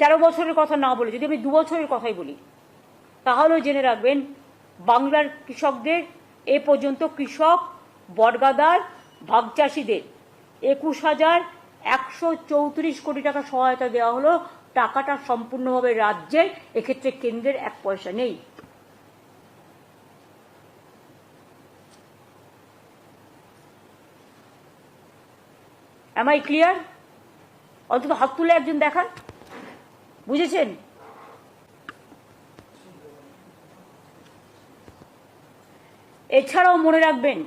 তেরো বছরের কথা না বলে, যদি আমি দু বছরের কথাই বলি তাহলেও জেনে রাখবেন, বাংলার কৃষকদের এ পর্যন্ত কৃষক, বটগাদার, ভাগচাষীদের একুশ হাজার একশো চৌত্রিশ কোটি টাকা সহায়তা দেওয়া হলো, টাকাটা সম্পূর্ণভাবে রাজ্যের এক্ষেত্রে কেন্দ্রের এক পয়সা নেই। এম আই ক্লিয়ার অন্তত হাত তুলে একজন দেখান। বুঝেছেন? এছাড়াও মনে রাখবেন,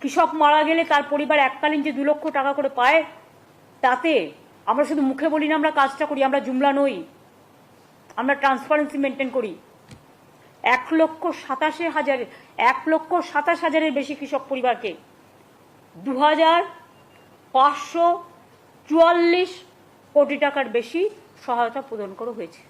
কৃষক মারা গেলে তার পরিবার এককালীন যে দু লক্ষ টাকা করে পায়, তাতে আমরা শুধু মুখে বলি না, আমরা কাজটা করি, আমরা জুমলা নই, আমরা ট্রান্সপারেন্সি মেনটেন করি। এক লক্ষ সাতাশে হাজার, এক লক্ষ সাতাশ হাজারের বেশি কৃষক পরিবারকে দু হাজার পাঁচশো চুয়াল্লিশ কোটি টাকার বেশি সহায়তা প্রদান করা হয়েছে।